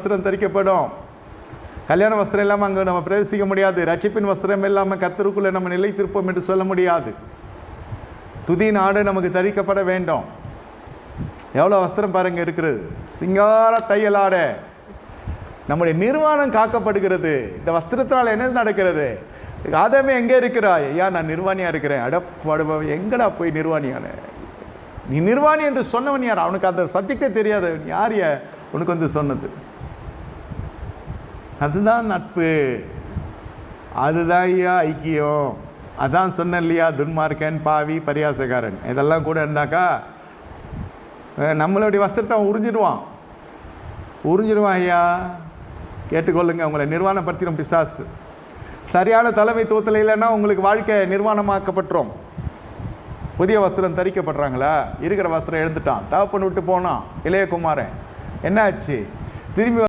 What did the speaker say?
வஸ்திரம் தரிக்கப்படும். கல்யாண வஸ்திரம் இல்லாமல் அங்கே நம்ம பிரவேசிக்க முடியாது. ரட்சிப்பின் வஸ்திரம் இல்லாமல் கத்தருக்குள்ளே நம்ம நிலைத்திருப்போம் என்று சொல்ல முடியாது. துதி நாடு நமக்கு தரிக்கப்பட வேண்டும். எவ்வளோ வஸ்திரம் பாருங்கள் இருக்கிறது. சிங்கார தையலாட நம்முடைய நிர்வாணம் காக்கப்படுகிறது. இந்த வஸ்திரத்தினால் என்ன நடக்கிறது? ஆதாமே எங்கே இருக்கிறாய்? ஐயா நான் நிர்வாணியாக இருக்கிறேன். அடப்படுப எங்கடா போய் நிர்வாணியான? நீ நிர்வாணி என்று சொன்னவன் யார்? அவனுக்கு அந்த சப்ஜெக்டே தெரியாது யார் உனக்கு வந்து சொன்னது. அதுதான் நட்பு. அதுதான் ஐயா ஐக்கியம். அதான் சொன்னேன் இல்லையா துன்மார்க்கன் பாவி பரியாசக்காரன். இதெல்லாம் கூட இருந்தாக்கா நம்மளுடைய வஸ்திரத்தை அவன் உறிஞ்சிடுவான். உறிஞ்சிடுவான் ஐயா. கேட்டுக்கொள்ளுங்க உங்களை நிர்வாணப்படுத்திடும் பிசாசு. சரியான தலைமைத்துவத்தில் இல்லைன்னா உங்களுக்கு வாழ்க்கை நிர்வாணமாக்கப்பட்டுரும். புதிய வஸ்திரம் தரிக்கப்படுறாங்களா? இருக்கிற வஸ்திரம் எழுந்துட்டான். தகப்பன் விட்டு போனான். இளைய குமாரன் என்னாச்சு? திரும்பி